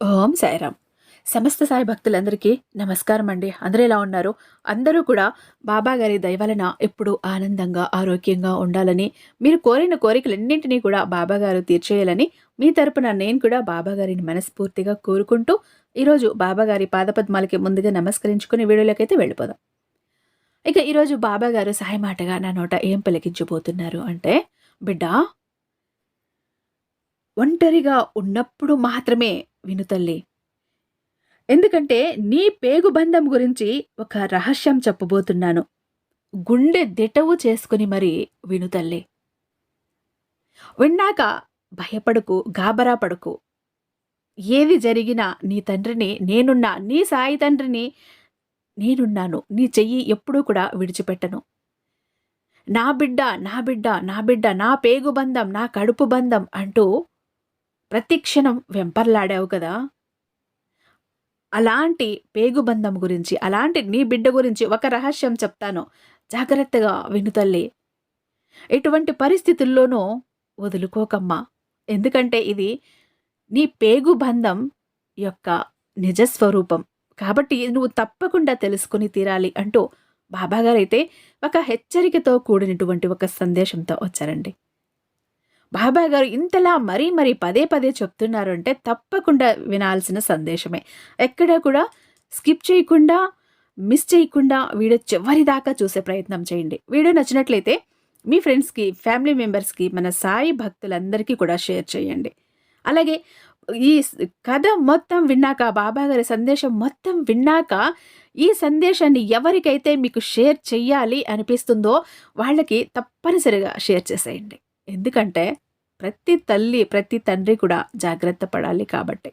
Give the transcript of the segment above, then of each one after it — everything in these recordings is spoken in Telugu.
ఓం సాయిరామ్. సమస్త సాయి భక్తులందరికీ నమస్కారం అండి అందరూ ఎలా ఉన్నారు? అందరూ కూడా బాబా గారి దయవలన ఎప్పుడు ఆనందంగా ఆరోగ్యంగా ఉండాలని మీరు కోరిన కోరికలన్నింటినీ కూడా బాబాగారు తీర్చేయాలని మీ తరపున నేను కూడా బాబాగారిని మనస్ఫూర్తిగా కోరుకుంటూ ఈరోజు బాబాగారి పాదపద్మాలకి ముందుగా నమస్కరించుకుని వీడియోలోకైతే వెళ్ళిపోదాం. ఇక ఈరోజు బాబాగారు మాటగా నా నోట ఏం పలికించబోతున్నారు అంటే బిడ్డ ఒంటరిగా ఉన్నప్పుడు మాత్రమే విను తల్లి. ఎందుకంటే నీ పేగు బంధం గురించి ఒక రహస్యం చెప్పబోతున్నాను. గుండె దిటవు చేసుకుని మరి విను తల్లి. విన్నాక భయపడకు గాబరా పడకు. ఏది జరిగినా నీ తండ్రిని నేనున్నా నీ సాయి తండ్రిని నేనున్నాను నీ చెయ్యి ఎప్పుడూ కూడా విడిచిపెట్టను. నా బిడ్డ నా బిడ్డ నా బిడ్డ నా పేగు బంధం నా కడుపు బంధం అంటూ ప్రతి క్షణం వెంపర్లాడావు కదా. అలాంటి పేగుబంధం గురించి అలాంటి నీ బిడ్డ గురించి ఒక రహస్యం చెప్తాను. జాగ్రత్తగా విను తల్లి. ఎటువంటి పరిస్థితుల్లోనూ వదులుకోకమ్మా. ఎందుకంటే ఇది నీ పేగు బంధం యొక్క నిజస్వరూపం. కాబట్టి నువ్వు తప్పకుండా తెలుసుకుని తీరాలి అంటూ బాబాగారైతే ఒక హెచ్చరికతో కూడినటువంటి ఒక సందేశంతో వచ్చారండి. బాబా గారు ఇంతలా మరీ మరీ పదే పదే చెప్తున్నారు అంటే తప్పకుండా వినాల్సిన సందేశమే. ఎక్కడ కూడా స్కిప్ చేయకుండా మిస్ చేయకుండా వీడియో చివరి దాకా చూసే ప్రయత్నం చేయండి. వీడియో నచ్చినట్లయితే మీ ఫ్రెండ్స్కి ఫ్యామిలీ మెంబర్స్కి మన సాయి భక్తులందరికీ కూడా షేర్ చేయండి. అలాగే ఈ కథ మొత్తం విన్నాక బాబా గారి సందేశం మొత్తం విన్నాక ఈ సందేశాన్ని ఎవరికైతే మీకు షేర్ చెయ్యాలి అనిపిస్తుందో వాళ్ళకి తప్పనిసరిగా షేర్ చేసేయండి. ఎందుకంటే ప్రతి తల్లి ప్రతి తండ్రి కూడా జాగ్రత్త పడాలి కాబట్టి.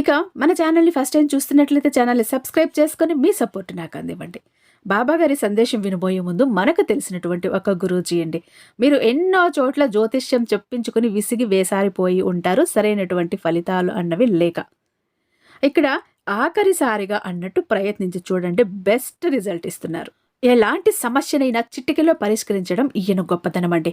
ఇక మన ఛానల్ని ఫస్ట్ టైం చూస్తున్నట్లయితే ఛానల్ని సబ్స్క్రైబ్ చేసుకొని మీ సపోర్ట్ నాకు అందివ్వండి. బాబాగారి సందేశం వినబోయే ముందు మనకు తెలిసినటువంటి ఒక గురూజీ అండి. మీరు ఎన్నో చోట్ల జ్యోతిష్యం చెప్పించుకుని విసిగి వేసారిపోయి ఉంటారు సరైనటువంటి ఫలితాలు అన్నవి లేక. ఇక్కడ ఆఖరిసారిగా అన్నట్టు ప్రయత్నించి చూడండి బెస్ట్ రిజల్ట్ ఇస్తున్నారు. ఎలాంటి సమస్యనైనా చిటికలో పరిష్కరించడం ఈయన గొప్పతనం అండి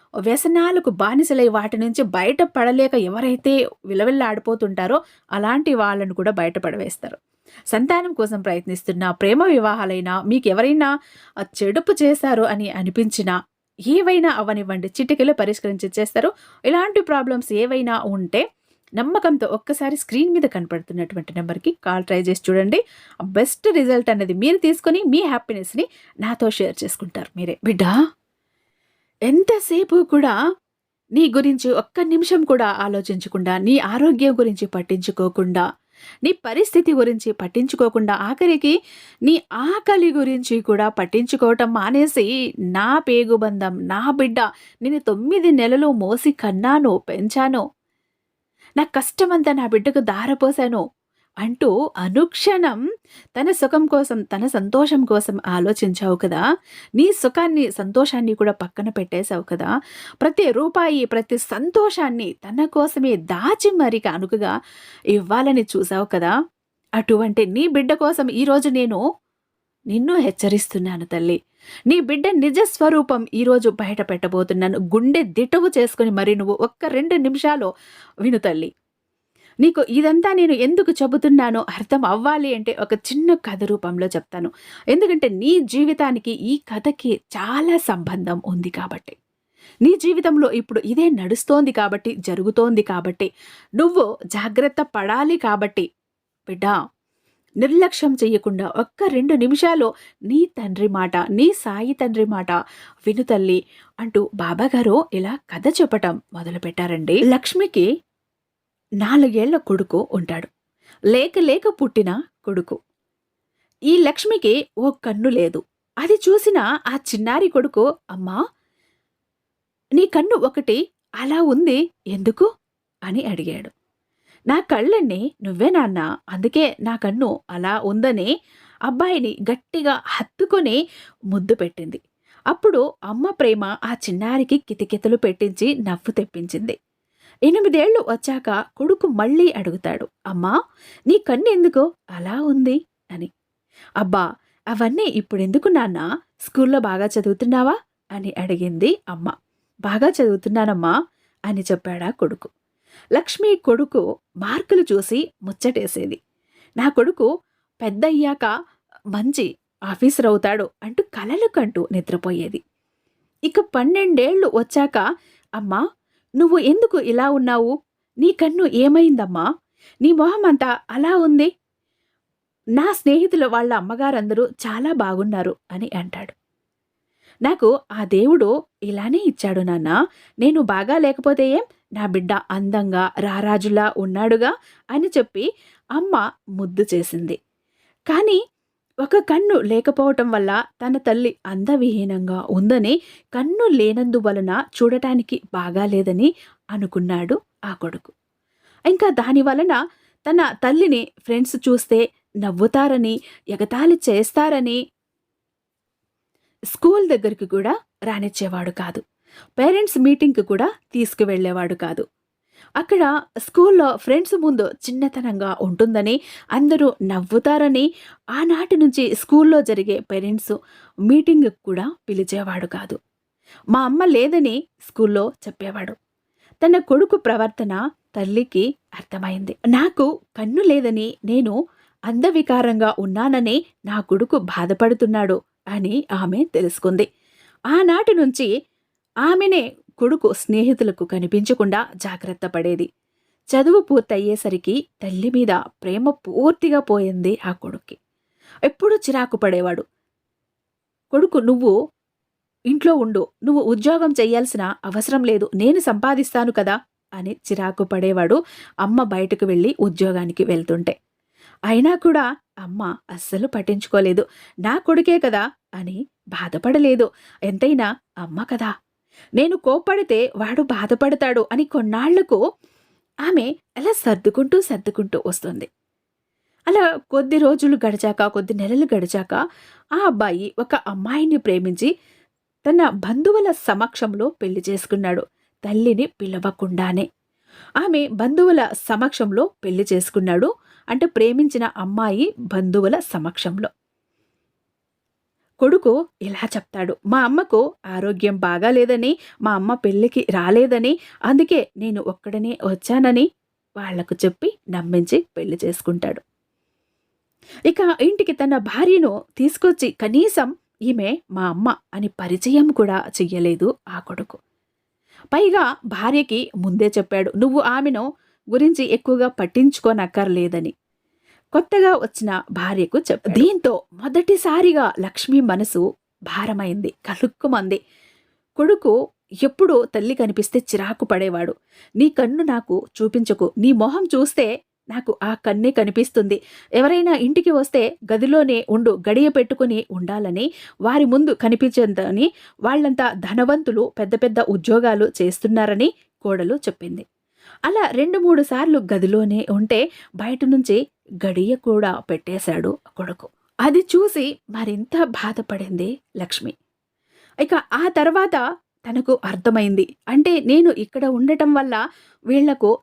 వ్యసనాలకు బానిసలై వాటి నుంచి బయటపడలేక ఎవరైతే విలవిల్లాడిపోతుంటారో అలాంటి వాళ్ళను కూడా బయటపడవేస్తారు. సంతానం కోసం ప్రయత్నిస్తున్న ప్రేమ వివాహాలైనా మీకు ఎవరైనా చెడుపు చేశారు అని అనిపించినా ఏవైనా అవనివ్వండి చిటికలో పరిష్కరించి చేస్తారు. ఇలాంటి ప్రాబ్లమ్స్ ఏవైనా ఉంటే నమ్మకంతో ఒక్కసారి స్క్రీన్ మీద కనపడుతున్నటువంటి నెంబర్కి కాల్ ట్రై చేసి చూడండి. బెస్ట్ రిజల్ట్ అనేది మీరు తీసుకొని మీ హ్యాపీనెస్ని నాతో షేర్ చేసుకుంటారు మీరే. బిడ్డా! ఎంతసేపు కూడా నీ గురించి ఒక్క నిమిషం కూడా ఆలోచించకుండా నీ ఆరోగ్యం గురించి పట్టించుకోకుండా నీ పరిస్థితి గురించి పట్టించుకోకుండా ఆఖరికి నీ ఆకలి గురించి కూడా పట్టించుకోవటం మానేసి నా పేగుబంధం నా బిడ్డ నేను తొమ్మిది నెలలు మోసి కన్నాను పెంచాను. నా కష్టమంతా నా బిడ్డకు దారపోశాను అంటూ అనుక్షణం తన సుఖం కోసం తన సంతోషం కోసం ఆలోచించావు కదా? నీ సుఖాన్ని సంతోషాన్ని కూడా పక్కన పెట్టేశావు కదా? ప్రతి రూపాయి ప్రతి సంతోషాన్ని తన కోసమే దాచి మరిక కానుకగా ఇవ్వాలని చూసావు కదా? అటువంటి నీ బిడ్డ కోసం ఈరోజు నేను నిన్ను హెచ్చరిస్తున్నాను తల్లి. నీ బిడ్డ నిజ స్వరూపం ఈరోజు బయట పెట్టబోతున్నాను. గుండె దిటవు చేసుకుని మరి నువ్వు ఒక్క రెండు నిమిషాలు విను తల్లి. నీకు ఇదంతా నేను ఎందుకు చెబుతున్నానో అర్థం అవ్వాలి అంటే ఒక చిన్న కథ రూపంలో చెప్తాను. ఎందుకంటే నీ జీవితానికి ఈ కథకి చాలా సంబంధం ఉంది కాబట్టి. నీ జీవితంలో ఇప్పుడు ఇదే నడుస్తోంది కాబట్టి జరుగుతోంది కాబట్టి నువ్వు జాగ్రత్త పడాలి కాబట్టి బిడ్డా నిర్లక్ష్యం చేయకుండా ఒక్క రెండు నిమిషాలు నీ తండ్రి మాట నీ సాయి తండ్రి మాట విను తల్లి అంటూ బాబాగారు ఇలా కథ చెప్పటం మొదలుపెట్టారండి. లక్ష్మికి నాలుగేళ్ళ కొడుకు ఉంటాడు. లేక లేక పుట్టిన కొడుకు. ఈ లక్ష్మికి ఓ కన్ను లేదు. అది చూసిన ఆ చిన్నారి కొడుకు అమ్మా నీ కన్ను ఒకటి అలా ఉంది ఎందుకు? అని అడిగాడు. నా కళ్ళన్నీ నువ్వే నాన్న అందుకే నా కన్ను అలా ఉందని అబ్బాయిని గట్టిగా హత్తుకొని ముద్దు పెట్టింది. అప్పుడు అమ్మ ప్రేమ ఆ చిన్నారికి కితకితలు పెట్టించి నవ్వు తెప్పించింది. ఎనిమిదేళ్ళు వచ్చాక కొడుకు మళ్ళీ అడుగుతాడు అమ్మా నీ కన్ను ఎందుకో అలా ఉంది అని. అబ్బా అవన్నీ ఇప్పుడెందుకు నాన్న? స్కూల్లో బాగా చదువుతున్నావా? అని అడిగింది అమ్మ. బాగా చదువుతున్నానమ్మా అని చెప్పాడా కొడుకు. లక్ష్మి కొడుకు మార్కులు చూసి ముచ్చటేసేది. నా కొడుకు పెద్దయ్యాక మంచి ఆఫీసర్ అవుతాడు అంటూ కలలు కంటూ నిద్రపోయేది. ఇక పన్నెండేళ్ళు వచ్చాక అమ్మా నువ్వు ఎందుకు ఇలా ఉన్నావు? నీ కన్ను ఏమైందమ్మా? నీ మొహం అంతా అలా ఉంది? నా స్నేహితుల వాళ్ళ అమ్మగారందరూ చాలా బాగున్నారు అని అంటాడు. నాకు ఆ దేవుడు ఇలానే ఇచ్చాడు నాన్న. నేను బాగా లేకపోతే ఏం? నా బిడ్డ అందంగా రారాజులా ఉన్నాడుగా అని చెప్పి అమ్మ ముద్దు చేసింది. కానీ ఒక కన్ను లేకపోవటం వల్ల తన తల్లి అందవిహీనంగా ఉందని కన్ను లేనందువలన చూడటానికి బాగాలేదని అనుకున్నాడు ఆ కొడుకు. ఇంకా దాని వలన తన తల్లిని ఫ్రెండ్స్ చూస్తే నవ్వుతారని ఎగతాళి చేస్తారని స్కూల్ దగ్గరికి కూడా రానిచ్చేవాడు కాదు. పేరెంట్స్ మీటింగ్కి కూడా తీసుకువెళ్ళేవాడు కాదు. అక్కడ స్కూల్లో ఫ్రెండ్స్ ముందు చిన్నతనంగా ఉంటుందని అందరూ నవ్వుతారని ఆనాటి నుంచి స్కూల్లో జరిగే పేరెంట్స్ మీటింగ్ కూడా పిలిచేవాడు కాదు. మా అమ్మ లేదని స్కూల్లో చెప్పేవాడు. తన కొడుకు ప్రవర్తన తల్లికి అర్థమైంది. నాకు కన్ను లేదని నేను అందవికారంగా ఉన్నానని నా కొడుకు బాధపడుతున్నాడు అని ఆమె తెలుసుకుంది. ఆనాటి నుంచి ఆమెనే కొడుకు స్నేహితులకు కనిపించకుండా జాగ్రత్త పడేది. చదువు పూర్తయ్యేసరికి తల్లి మీద ప్రేమ పూర్తిగా పోయింది ఆ కొడుక్కి. ఎప్పుడూ చిరాకు పడేవాడు. కొడుకు నువ్వు ఇంట్లో ఉండు. నువ్వు ఉద్యోగం చెయ్యాల్సిన అవసరం లేదు. నేను సంపాదిస్తాను కదా అని చిరాకు పడేవాడు అమ్మ బయటకు వెళ్ళి ఉద్యోగానికి వెళ్తుంటే. అయినా కూడా అమ్మ అస్సలు పట్టించుకోలేదు. నా కొడుకే కదా అని బాధపడలేదు. ఎంతైనా అమ్మ కదా నేను కోప్పడితే వాడు బాధపడతాడు అని కొన్నాళ్ళకు ఆమె అలా సర్దుకుంటూ సర్దుకుంటూ వస్తుంది. అలా కొద్ది రోజులు గడిచాక కొద్ది నెలలు గడిచాక ఆ అబ్బాయి ఒక అమ్మాయిని ప్రేమించి తన బంధువుల సమక్షంలో పెళ్ళి చేసుకున్నాడు. తల్లిని పిలవకుండానే ఆమె బంధువుల సమక్షంలో పెళ్ళి చేసుకున్నాడు. అంటే ప్రేమించిన అమ్మాయి బంధువుల సమక్షంలో. కొడుకు ఇలా చెప్తాడు మా అమ్మకు ఆరోగ్యం బాగాలేదని మా అమ్మ పెళ్ళికి రాలేదని అందుకే నేను ఒక్కడనే వచ్చానని వాళ్ళకు చెప్పి నమ్మించి పెళ్ళి చేసుకుంటాడు. ఇక ఇంటికి తన భార్యను తీసుకొచ్చి కనీసం ఈమె మా అమ్మ అని పరిచయం కూడా చెయ్యలేదు ఆ కొడుకు. పైగా భార్యకి ముందే చెప్పాడు నువ్వు ఆమెను గురించి ఎక్కువగా పట్టించుకోనక్కర్లేదని. కొత్తగా వచ్చిన భార్యకు చెప్ప దీంతో మొదటిసారిగా లక్ష్మి మనసు భారమైంది కలుక్కుమంది. కొడుకు ఎప్పుడూ తల్లి కనిపిస్తే చిరాకు పడేవాడు. నీ కన్ను నాకు చూపించకు నీ మొహం చూస్తే నాకు ఆ కన్నే కనిపిస్తుంది. ఎవరైనా ఇంటికి వస్తే గదిలోనే ఉండు గడియ పెట్టుకుని ఉండాలని వారి ముందు కనిపించదని వాళ్ళంతా ధనవంతులు పెద్ద పెద్ద ఉద్యోగాలు చేస్తున్నారని కోడలు చెప్పింది. అలా రెండు మూడు సార్లు గదిలోనే ఉంటే బయట నుంచి గడియ కూడా పెట్టేశాడు కొడుకు. అది చూసి మరింత బాధపడింది లక్ష్మి. ఇక ఆ తర్వాత తనకు అర్థమైంది. అంటే నేను ఇక్కడ ఉండటం వల్ల వీళ్ళకు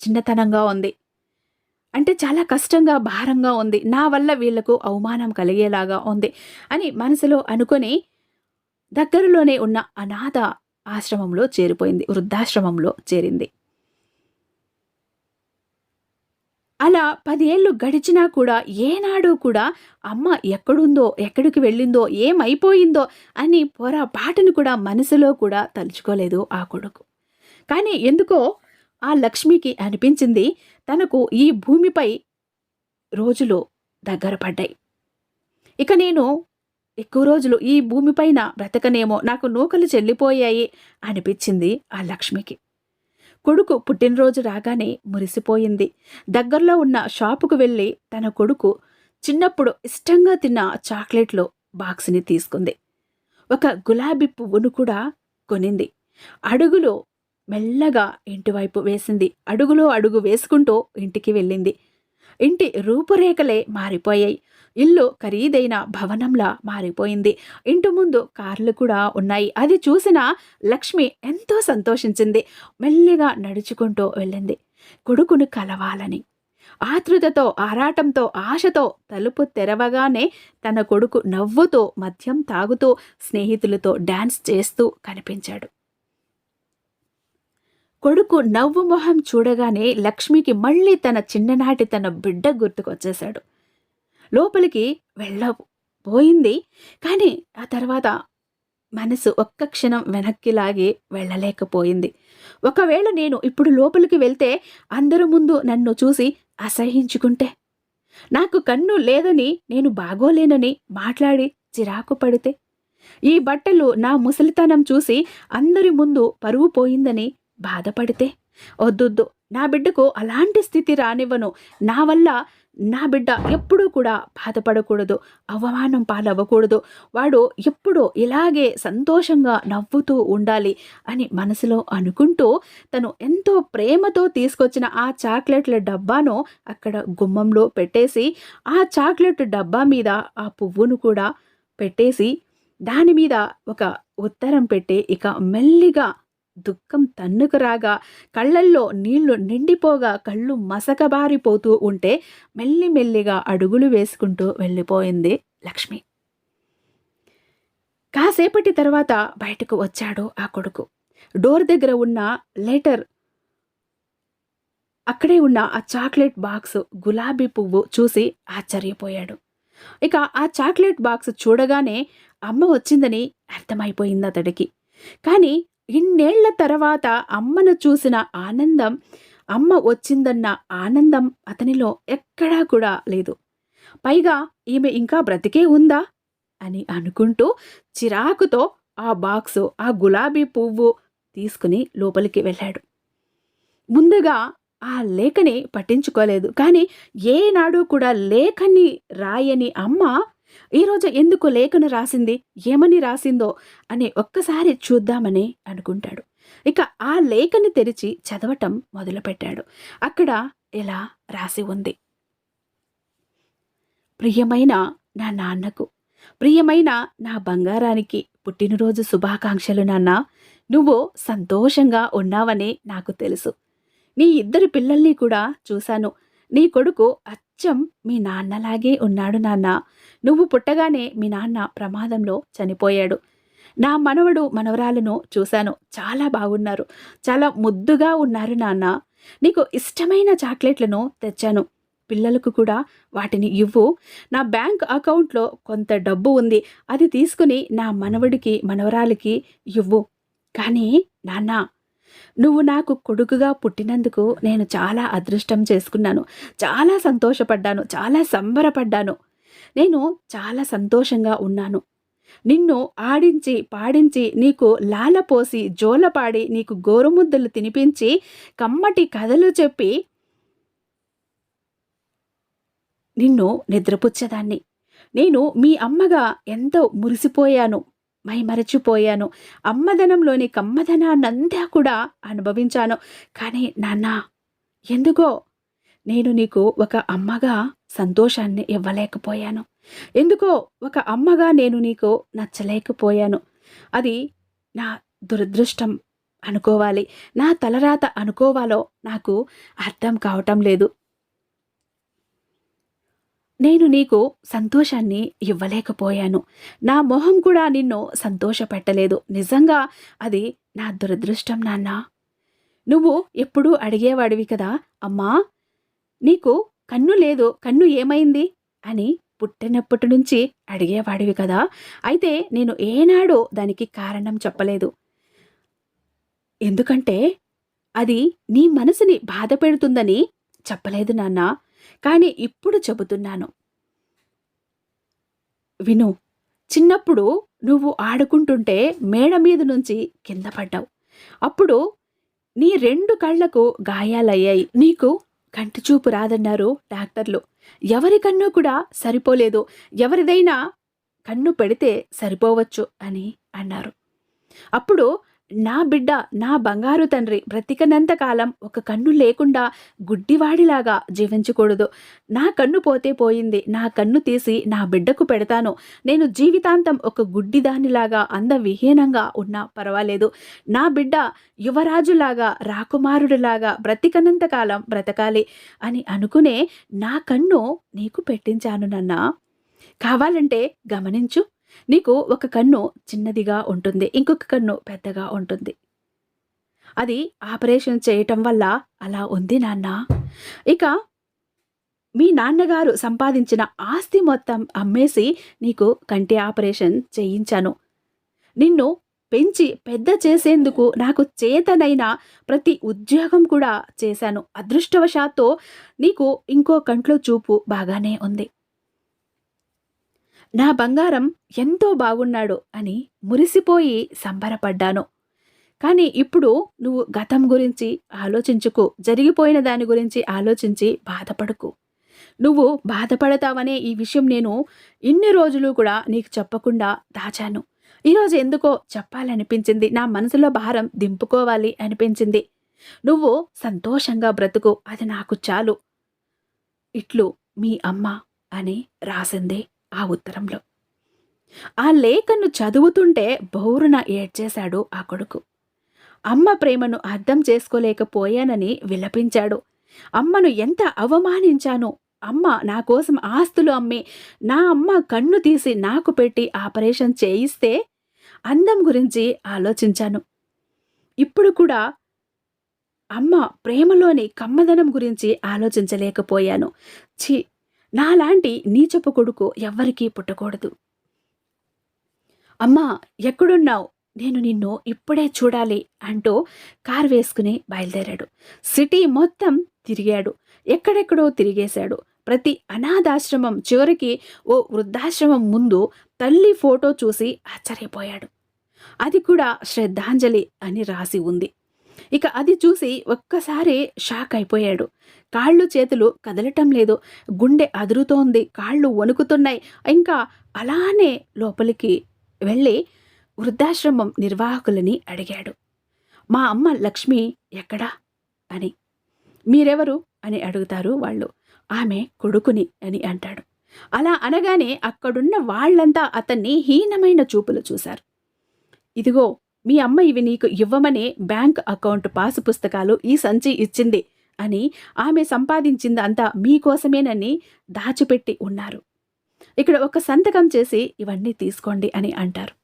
చిన్నతనంగా ఉంది. అంటే చాలా కష్టంగా భారంగా ఉంది. నా వల్ల వీళ్ళకు అవమానం కలిగేలాగా ఉంది అని మనసులో అనుకొని దగ్గరలోనే ఉన్న అనాథ ఆశ్రమంలో చేరిపోయింది వృద్ధాశ్రమంలో చేరింది. అలా పదేళ్ళు గడిచినా కూడా ఏనాడు కూడా అమ్మ ఎక్కడుందో ఎక్కడికి వెళ్ళిందో ఏమైపోయిందో అని పొరపాటును కూడా మనసులో కూడా తలుచుకోలేదు ఆ కొడుకు. కానీ ఎందుకో ఆ లక్ష్మికి అనిపించింది తనకు ఈ భూమిపై రోజులు దగ్గర పడ్డాయి. ఇక నేను ఎక్కువ రోజులు ఈ భూమిపైన బ్రతకనేమో నాకు నూకలు చెల్లిపోయాయి అనిపించింది ఆ లక్ష్మికి. కొడుకు పుట్టినరోజు రాగానే మురిసిపోయింది. దగ్గరలో ఉన్న షాపుకు వెళ్ళి తన కొడుకు చిన్నప్పుడు ఇష్టంగా తిన్న చాక్లెట్లో బాక్స్ని తీసుకుంది. ఒక గులాబీ పువ్వును కూడా కొనింది. అడుగులో మెల్లగా ఇంటివైపు వేసింది. అడుగులో అడుగు వేసుకుంటూ ఇంటికి వెళ్ళింది. ఇంటి రూపురేఖలే మారిపోయాయి. ఇల్లు ఖరీదైన భవనంలా మారిపోయింది. ఇంటి ముందు కార్లు కూడా ఉన్నాయి. అది చూసిన లక్ష్మి ఎంతో సంతోషించింది. మెల్లిగా నడుచుకుంటూ వెళ్ళింది. కొడుకును కలవాలని. ఆతృతతో ఆరాటంతో ఆశతో తలుపు తెరవగానే తన కొడుకు నవ్వుతూ మద్యం తాగుతూ స్నేహితులతో డాన్స్ చేస్తూ కనిపించాడు. కొడుకు నవ్వు మొహం చూడగానే లక్ష్మికి మళ్ళీ తన చిన్ననాటి తన బిడ్డ గుర్తుకొచ్చేశాడు. లోపలికి వెళ్ళబోయింది. కానీ ఆ తర్వాత మనసు ఒక్క క్షణం వెనక్కి లాగి వెళ్ళలేకపోయింది. ఒకవేళ నేను ఇప్పుడు లోపలికి వెళ్తే అందరి ముందు నన్ను చూసి అసహించుకుంటే? నాకు కన్ను లేదని నేను బాగోలేనని మాట్లాడి చిరాకు పడితే? ఈ బట్టలు నా ముసలితనం చూసి అందరి ముందు పరువు పోయిందని బాధపడితే? వద్దొద్దు. నా బిడ్డకు అలాంటి స్థితి రానివ్వను. నా వల్ల నా బిడ్డ ఎప్పుడూ కూడా బాధపడకూడదు అవమానం పాలవ్వకూడదు. వాడు ఎప్పుడూ ఇలాగే సంతోషంగా నవ్వుతూ ఉండాలి అని మనసులో అనుకుంటూ తను ఎంతో ప్రేమతో తీసుకొచ్చిన ఆ చాక్లెట్ల డబ్బాను అక్కడ గుమ్మంలో పెట్టేసి ఆ చాక్లెట్ డబ్బా మీద ఆ పువ్వును కూడా పెట్టేసి దాని మీద ఒక ఉత్తరం పెట్టి ఇక మెల్లిగా దుఃఖం తన్నుకు రాగా కళ్ళల్లో నీళ్ళు నిండిపోగా కళ్ళు మసకబారిపోతూ ఉంటే మెల్లిమెల్లిగా అడుగులు వేసుకుంటూ వెళ్ళిపోయింది లక్ష్మి. కాసేపటి తర్వాత బయటకు వచ్చాడు ఆ కొడుకు. డోర్ దగ్గర ఉన్న లెటర్ అక్కడే ఉన్న ఆ చాక్లెట్ బాక్స్ గులాబీ పువ్వు చూసి ఆశ్చర్యపోయాడు. ఇక ఆ చాక్లెట్ బాక్స్ చూడగానే అమ్మ వచ్చిందని అర్థమైపోయింది అతడికి. కానీ ఇన్నేళ్ళ తర్వాత అమ్మను చూసిన ఆనందం అమ్మ వచ్చిందన్న ఆనందం అతనిలో ఎక్కడా కూడా లేదు. పైగా ఈమె ఇంకా బ్రతికే ఉందా? అని అనుకుంటూ చిరాకుతో ఆ బాక్సు ఆ గులాబీ పువ్వు తీసుకుని లోపలికి వెళ్ళాడు. ముందుగా ఆ లేఖని పట్టించుకోలేదు. కానీ ఏనాడు కూడా లేఖని రాయని అమ్మ ఈరోజు ఎందుకు లేఖను రాసింది? ఏమని రాసిందో అని ఒక్కసారి చూద్దామని అనుకుంటాడు. ఇక ఆ లేఖని తెరిచి చదవటం మొదలుపెట్టాడు. అక్కడ ఇలా రాసి ఉంది. ప్రియమైన నా నాన్నకు ప్రియమైన నా బంగారానికి పుట్టినరోజు శుభాకాంక్షలు నాన్న. నువ్వు సంతోషంగా ఉన్నావని నాకు తెలుసు. నీ ఇద్దరు పిల్లల్ని కూడా చూశాను. నీ కొడుకు అచ్చం మీ నాన్నలాగే ఉన్నాడు నాన్న. నువ్వు పుట్టగానే మీ నాన్న ప్రమాదంలో చనిపోయాడు. నా మనవడు మనవరాలను చూశాను. చాలా బాగున్నారు. చాలా ముద్దుగా ఉన్నారు నాన్న. నీకు ఇష్టమైన చాక్లెట్లను తెచ్చాను. పిల్లలకు కూడా వాటిని ఇవ్వు. నా బ్యాంక్ అకౌంట్లో కొంత డబ్బు ఉంది. అది తీసుకుని నా మనవడికి మనవరాలికి ఇవ్వు. కానీ నాన్న నువ్వు నాకు కొడుకుగా పుట్టినందుకు నేను చాలా అదృష్టం చేసుకున్నాను. చాలా సంతోషపడ్డాను. చాలా సంబరపడ్డాను. నేను చాలా సంతోషంగా ఉన్నాను. నిన్ను ఆడించి పాడించి నీకు లాలపోసి జోలపాడి నీకు గోరుముద్దలు తినిపించి కమ్మటి కథలు చెప్పి నిన్ను నిద్రపుచ్చేదాన్ని. నేను మీ అమ్మగా ఎంతో మురిసిపోయాను. మైమరచిపోయాను అమ్మదనంలోని కమ్మదనాన్నంతా కూడా అనుభవించాను. కానీ నాన్న ఎందుకో నేను నీకు ఒక అమ్మగా సంతోషాన్ని ఇవ్వలేకపోయాను. ఎందుకో ఒక అమ్మగా నేను నీకు నచ్చలేకపోయాను. అది నా దురదృష్టం అనుకోవాలి. నా తలరాత అనుకోవాలో నాకు అర్థం కావటం లేదు. నేను నీకు సంతోషాన్ని ఇవ్వలేకపోయాను. నా మొహం కూడా నిన్ను సంతోషపెట్టలేదు. నిజంగా అది నా దురదృష్టం నాన్న. నువ్వు ఎప్పుడూ అడిగేవాడివి కదా అమ్మా నీకు కన్ను లేదు కన్ను ఏమైంది? అని పుట్టినప్పటి నుంచి అడిగేవాడివి కదా అయితే నేను ఏనాడో దానికి కారణం చెప్పలేదు. ఎందుకంటే అది నీ మనసుని బాధ పెడుతుందని చెప్పలేదు నాన్న. కానీ ఇప్పుడు చెబుతున్నాను. విను చిన్నప్పుడు నువ్వు ఆడుకుంటుంటే మేడ మీద నుంచి కింద పడ్డావు. అప్పుడు నీ రెండు కళ్ళకు గాయాలయ్యాయి. నీకు కంటి చూపు రాదన్నారు డాక్టర్లు. ఎవరి కన్ను కూడా సరిపోలేదు. ఎవరిదైనా కన్ను పెడితే సరిపోవచ్చు అని అన్నారు. అప్పుడు నా బిడ్డ నా బంగారు తండ్రి బ్రతికనంత కాలం ఒక కన్ను లేకుండా గుడ్డివాడిలాగా జీవించకూడదు. నా కన్ను పోతే పోయింది. నా కన్ను తీసి నా బిడ్డకు పెడతాను. నేను జీవితాంతం ఒక గుడ్డిదానిలాగా అందవిహీనంగా ఉన్నా పర్వాలేదు. నా బిడ్డ యువరాజులాగా రాకుమారుడిలాగా బ్రతికనంత కాలం బ్రతకాలి అని అనుకునే నా కన్ను నీకు పెట్టించాను నన్నా. కావాలంటే గమనించు. నీకు ఒక కన్ను చిన్నదిగా ఉంటుంది ఇంకొక కన్ను పెద్దగా ఉంటుంది. అది ఆపరేషన్ చేయటం వల్ల అలా ఉంది నాన్న. ఇక మీ నాన్నగారు సంపాదించిన ఆస్తి మొత్తం అమ్మేసి నీకు కంటి ఆపరేషన్ చేయించాను. నిన్ను పెంచి పెద్ద చేసేందుకు నాకు చేతనైన ప్రతి ఉద్యోగం కూడా చేశాను. అదృష్టవశాత్తు నీకు ఇంకో కంట్లో చూపు బాగానే ఉంది. నా బంగారం ఎంతో బాగున్నాడు అని మురిసిపోయి సంబరపడ్డాను. కానీ ఇప్పుడు నువ్వు గతం గురించి ఆలోచించుకు జరిగిపోయిన దాని గురించి ఆలోచించి బాధపడకు. నువ్వు బాధపడతావనే ఈ విషయం నేను ఇన్ని రోజులు కూడా నీకు చెప్పకుండా దాచాను. ఈరోజు ఎందుకో చెప్పాలనిపించింది నా మనసులో భారం దింపుకోవాలి అనిపించింది. నువ్వు సంతోషంగా బ్రతుకు అది నాకు చాలు. ఇట్లు మీ అమ్మ అని రాసింది. ఆ ఉత్తరంలో. ఆ లేఖను చదువుతుంటే బౌరున ఏడ్చేశాడు ఆ కొడుకు. అమ్మ ప్రేమను అర్థం చేసుకోలేకపోయానని విలపించాడు. అమ్మను ఎంత అవమానించాను. అమ్మ నా కోసం ఆస్తులు అమ్మి నా అమ్మ కన్ను తీసి నాకు పెట్టి ఆపరేషన్ చేయిస్తే అందం గురించి ఆలోచించాను. ఇప్పుడు కూడా అమ్మ ప్రేమలోని కమ్మదనం గురించి ఆలోచించలేకపోయాను. ఛీ నాలాంటి నీచపు కొడుకు ఎవ్వరికీ పుట్టకూడదు. అమ్మా ఎక్కడున్నావు? నేను నిన్ను ఇప్పుడే చూడాలి అంటూ కారు వేసుకుని బయలుదేరాడు. సిటీ మొత్తం తిరిగాడు. ఎక్కడెక్కడో తిరిగేశాడు. ప్రతి అనాథాశ్రమం చివరికి ఓ వృద్ధాశ్రమం ముందు తల్లి ఫోటో చూసి ఆశ్చర్యపోయాడు. అది కూడా శ్రద్ధాంజలి అని రాసి ఉంది. ఇక అది చూసి ఒక్కసారి షాక్ అయిపోయాడు. కాళ్ళు చేతులు కదలటం లేదు. గుండె అదురుతోంది. కాళ్ళు వణుకుతున్నాయి. ఇంకా అలానే లోపలికి వెళ్ళి వృద్ధాశ్రమం నిర్వాహకులని అడిగాడు. మా అమ్మ లక్ష్మి ఎక్కడా? అని. మీరెవరు? అని అడుగుతారు వాళ్ళు. ఆమె కొడుకుని అని అంటాడు. అలా అనగానే అక్కడున్న వాళ్ళంతా అతన్ని హీనమైన చూపులు చూశారు. ఇదిగో మీ అమ్మ ఇవి నీకు ఇవ్వమనే బ్యాంక్ అకౌంట్ పాసు పుస్తకాలు ఈ సంచి ఇచ్చింది అని ఆమె సంపాదించిందంతా మీకోసమేనని దాచిపెట్టి ఉన్నారు. ఇక్కడ ఒక సంతకం చేసి ఇవన్నీ తీసుకోండి అని అంటారు.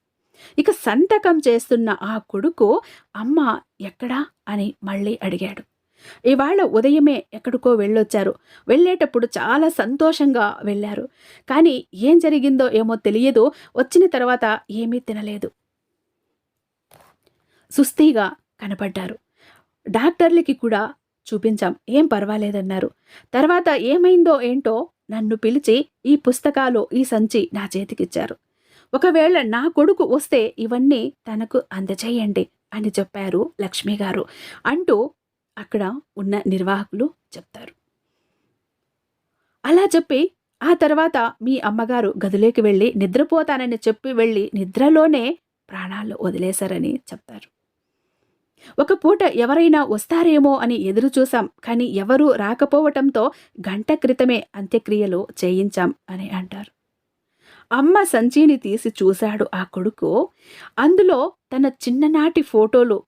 ఇక సంతకం చేస్తున్న ఆ కొడుకు అమ్మ ఎక్కడా అని మళ్ళీ అడిగాడు. ఇవాళ ఉదయమే ఎక్కడికో వెళ్ళొచ్చారు. వెళ్ళేటప్పుడు చాలా సంతోషంగా వెళ్ళారు. కానీ ఏం జరిగిందో ఏమో తెలియదు. వచ్చిన తర్వాత ఏమీ తినలేదు. సుస్థిగా కనపడ్డారు. డాక్టర్లకి కూడా చూపించాం. ఏం పర్వాలేదన్నారు. తర్వాత ఏమైందో ఏంటో నన్ను పిలిచి ఈ పుస్తకాలు ఈ సంచి నా చేతికిచ్చారు. ఒకవేళ నా కొడుకు వస్తే ఇవన్నీ తనకు అందచేయండి అని చెప్పారు లక్ష్మి గారు అంటూ అక్కడ ఉన్న నిర్వాహకులు చెప్తారు. అలా చెప్పి ఆ తర్వాత మీ అమ్మగారు గదిలోకి వెళ్ళి నిద్రపోతానని చెప్పి వెళ్ళి నిద్రలోనే ప్రాణాలు వదిలేశారని చెప్తారు. ఒక పూట ఎవరైనా వస్తారేమో అని ఎదురు చూసాం కానీ ఎవరూ రాకపోవటంతో గంట క్రితమే అంత్యక్రియలు చేయించాం అని అంటారు. అమ్మ సంచిని తీసి చూశాడు ఆ కొడుకు. అందులో తన చిన్ననాటి ఫోటోలు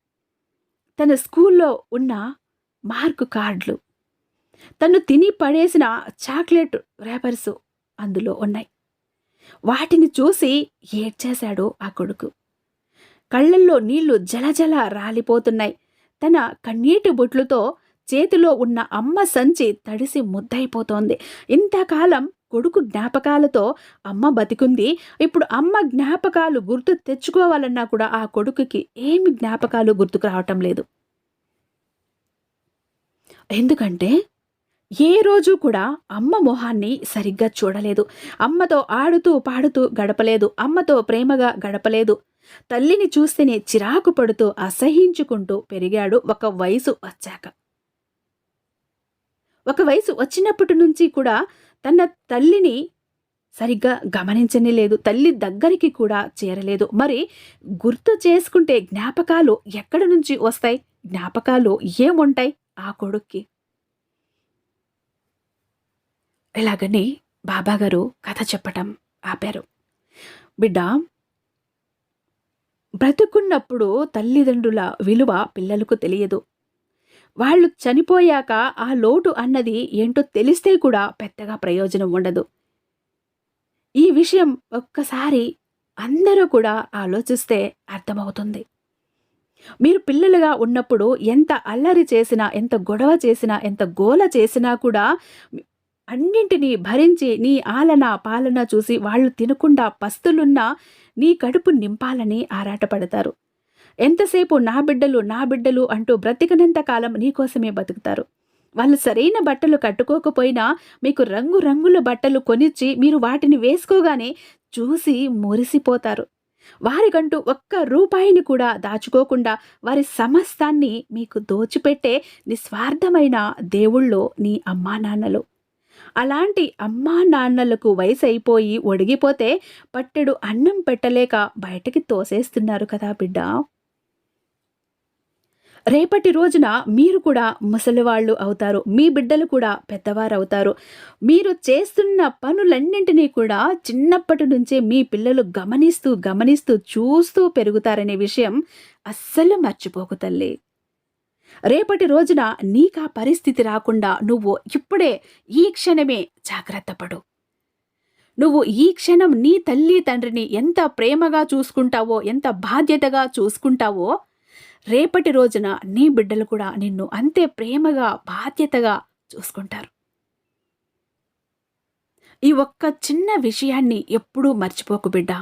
తన స్కూల్లో ఉన్న మార్కు కార్డులు తను తిని పడేసిన చాక్లెట్ రేపర్స్ అందులో ఉన్నాయి. వాటిని చూసి ఏడ్చేశాడు ఆ కొడుకు. కళ్ళల్లో నీళ్ళు జలజల రాలిపోతున్నాయి. తన కన్నీటి బొట్లుతో చేతిలో ఉన్న అమ్మ సంచి తడిసి ముద్దయిపోతోంది. ఇంతకాలం కొడుకు జ్ఞాపకాలతో అమ్మ బతికుంది. ఇప్పుడు అమ్మ జ్ఞాపకాలు గుర్తు తెచ్చుకోవాలన్నా కూడా ఆ కొడుకుకి ఏమి జ్ఞాపకాలు గుర్తుకు రావటం లేదు. ఎందుకంటే ఏ రోజు కూడా అమ్మ మొహాన్ని సరిగ్గా చూడలేదు. అమ్మతో ఆడుతూ పాడుతూ గడపలేదు. అమ్మతో ప్రేమగా గడపలేదు. తల్లిని చూస్తేనే చిరాకు పడుతూ అసహించుకుంటూ పెరిగాడు ఒక వయసు వచ్చాక. ఒక వయసు వచ్చినప్పటి నుంచి కూడా తన తల్లిని సరిగ్గా గమనించనే లేదు తల్లి దగ్గరికి కూడా చేరలేదు. మరి గుర్తు చేసుకుంటే జ్ఞాపకాలు ఎక్కడి నుంచి వస్తాయి? జ్ఞాపకాలు ఏముంటాయి ఆ కొడుక్కి? ఇలాగని బాబాగారు కథ చెప్పటం ఆపారు. బిడ్డ బ్రతుకున్నప్పుడు తల్లిదండ్రుల విలువ పిల్లలకు తెలియదు. వాళ్ళు చనిపోయాక ఆ లోటు అన్నది ఏంటో తెలిస్తే కూడా పెద్దగా ప్రయోజనం ఉండదు. ఈ విషయం ఒక్కసారి అందరూ కూడా ఆలోచిస్తే అర్థమవుతుంది. మీరు పిల్లలుగా ఉన్నప్పుడు ఎంత అల్లరి చేసినా ఎంత గొడవ చేసినా ఎంత గోల చేసినా కూడా అన్నింటినీ భరించి నీ ఆలన పాలన చూసి వాళ్ళు తినకుండా పస్తులున్నా నీ కడుపు నింపాలని ఆరాటపడతారు. ఎంతసేపు నా బిడ్డలు నా బిడ్డలు అంటూ బ్రతికినంత కాలం నీకోసమే బతుకుతారు. వాళ్ళు సరైన బట్టలు కట్టుకోకపోయినా మీకు రంగు రంగుల బట్టలు కొనిచ్చి మీరు వాటిని వేసుకోగానే చూసి మురిసిపోతారు. వారికంటూ ఒక్క రూపాయిని కూడా దాచుకోకుండా వారి సమస్తాన్ని మీకు దోచిపెట్టే నిస్వార్థమైన దేవుళ్ళో నీ అమ్మా నాన్నలు. అలాంటి అమ్మా నాన్నలకు వయసు అయిపోయి ఒడిగిపోతే పట్టెడు అన్నం పెట్టలేక బయటకి తోసేస్తున్నారు కదా బిడ్డ. రేపటి రోజున మీరు కూడా ముసలివాళ్ళు అవుతారు. మీ బిడ్డలు కూడా పెద్దవారు అవుతారు మీరు చేస్తున్న పనులన్నింటినీ కూడా చిన్నప్పటి నుంచే మీ పిల్లలు గమనిస్తూ గమనిస్తూ చూస్తూ పెరుగుతారనే విషయం అస్సలు మర్చిపోకు తల్లి. రేపటి రోజున నీకా పరిస్థితి రాకుండా నువ్వు ఇప్పుడే ఈ క్షణమే జాగ్రత్త పడు. నువ్వు ఈ క్షణం నీ తల్లి తండ్రిని ఎంత ప్రేమగా చూసుకుంటావో ఎంత బాధ్యతగా చూసుకుంటావో రేపటి రోజున నీ బిడ్డలు కూడా నిన్ను అంతే ప్రేమగా బాధ్యతగా చూసుకుంటారు. ఈ ఒక్క చిన్న విషయాన్ని ఎప్పుడూ మర్చిపోకు బిడ్డ.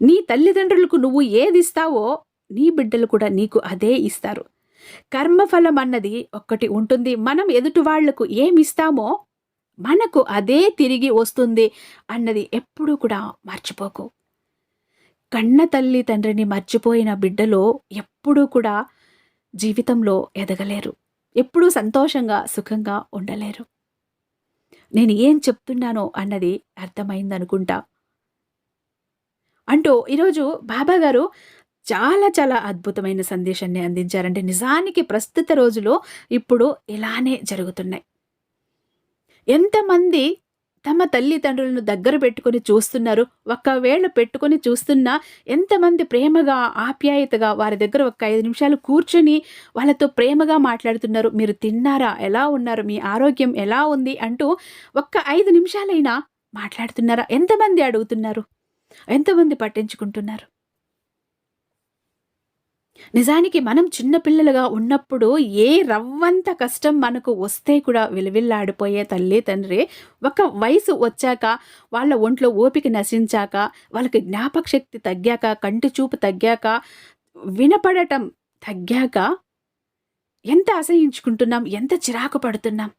నీ తల్లిదండ్రులకు నువ్వు ఏది ఇస్తావో నీ బిడ్డలు కూడా నీకు అదే ఇస్తారు. కర్మఫలం అన్నది ఒక్కటి ఉంటుంది. మనం ఎదుటి వాళ్ళకు ఏమిస్తామో మనకు అదే తిరిగి వస్తుంది అన్నది ఎప్పుడూ కూడా మర్చిపోకు. కన్న తల్లి తండ్రిని మర్చిపోయిన బిడ్డలో ఎప్పుడూ కూడా జీవితంలో ఎదగలేరు. ఎప్పుడూ సంతోషంగా సుఖంగా ఉండలేరు. నేను ఏం చెప్తున్నానో అన్నది అర్థమైందనుకుంటా. అంటూ ఈరోజు బాబా గారు చాలా చాలా అద్భుతమైన సందేశాన్ని అందించారంటే నిజానికి ప్రస్తుత రోజులో ఇప్పుడు ఇలానే జరుగుతున్నాయి. ఎంతమంది తమ తల్లిదండ్రులను దగ్గర పెట్టుకొని చూస్తున్నారు ఒక్కవేళ పెట్టుకొని చూస్తున్నా ఎంతమంది ప్రేమగా ఆప్యాయతగా వారి దగ్గర ఒక ఐదు నిమిషాలు కూర్చొని వాళ్ళతో ప్రేమగా మాట్లాడుతున్నారు మీరు తిన్నారా ఎలా ఉన్నారు మీ ఆరోగ్యం ఎలా ఉంది అంటూ ఒక్క ఐదు నిమిషాలైనా మాట్లాడుతున్నారా? ఎంతమంది అడుగుతున్నారు? ఎంతమంది పట్టించుకుంటున్నారు? నిజానికి మనం చిన్నపిల్లలుగా ఉన్నప్పుడు ఏ రవ్వంత కష్టం మనకు వస్తే కూడా విలువిల్లాడిపోయే తల్లి తండ్రి ఒక వయసు వచ్చాక వాళ్ళ ఒంట్లో ఓపిక నశించాక వాళ్ళకి జ్ఞాపక శక్తి తగ్గాక కంటి చూపు తగ్గాక వినపడటం తగ్గాక ఎంత అసహించుకుంటున్నాం ఎంత చిరాకు పడుతున్నాం.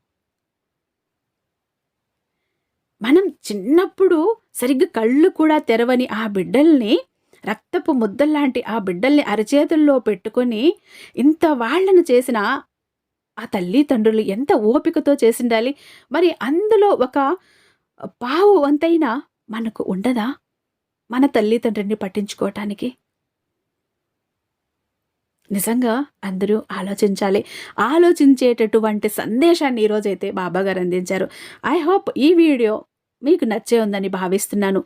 మనం చిన్నప్పుడు సరిగ్గా కళ్ళు కూడా తెరవని ఆ బిడ్డల్ని రక్తపు ముద్దల్లాంటి ఆ బిడ్డల్ని అరచేతుల్లో పెట్టుకొని ఇంత వాళ్ళను చేసిన ఆ తల్లిదండ్రులు ఎంత ఓపికతో చేసిండాలి? మరి అందులో ఒక పావు వంతైనా మనకు ఉండదా? మన తల్లిదండ్రిని పట్టించుకోవటానికి నిజంగా అందరూ ఆలోచించాలి. ఆలోచించేటటువంటి సందేశాన్ని ఈరోజైతే బాబాగారు అందించారు. ఐ హోప్ ఈ వీడియో మీకు నచ్చే ఉందని భావిస్తున్నాను.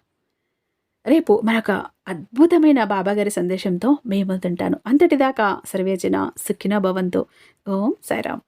రేపు మరొక అద్భుతమైన బాబాగారి సందేశంతో మేము తింటాను. అంతటిదాకా సర్వేజన సుఖినో భవంతు. ఓం సాయిరామ్.